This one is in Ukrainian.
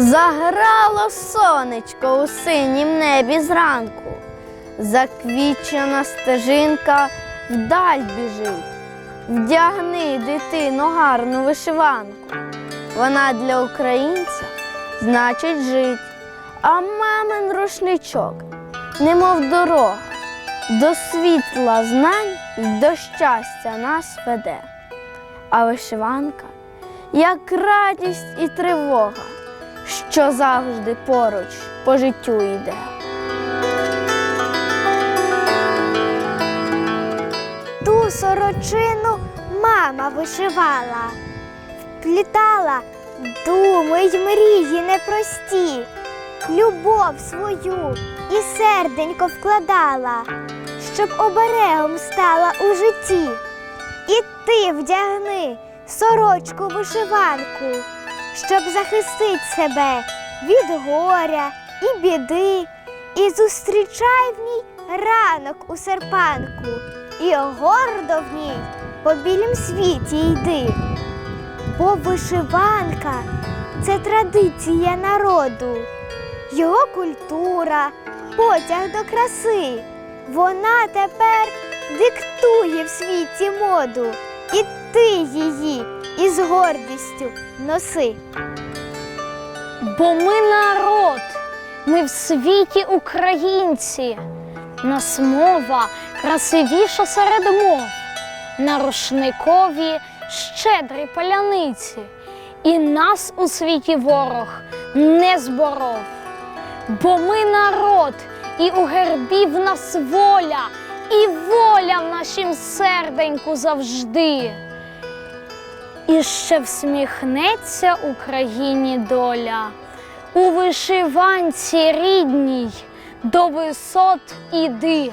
Заграло сонечко у синім небі зранку, заквічена стежинка вдаль біжить. Вдягни, дитино, гарну вишиванку. Вона для українця значить жить, а мамин рушничок, немов дорога, до світла знань й до щастя нас веде. А вишиванка, як радість і тривога, що завжди поруч по життю йде. Ту сорочину мама вишивала, вплітала думи й мрії непрості, любов свою і серденько вкладала, щоб оберегом стала у житті. І ти вдягни сорочку вишиванку, щоб захистить себе від горя і біди, і зустрічай в ній ранок у серпанку, і гордо в ній по білім світі йди. Бо вишиванка це традиція народу, його культура, потяг до краси. Вона тепер диктує в світі моду, і ти її із гордістю носи. Бо ми народ, ми в світі українці. Нас мова красивіша серед мов, на рушникові щедрі паляниці, і нас у світі ворог не зборов. Бо ми народ, і у гербі в нас воля, і воля в нашім серденьку завжди. І ще всміхнеться Україні доля у вишиванці рідній до висот іди.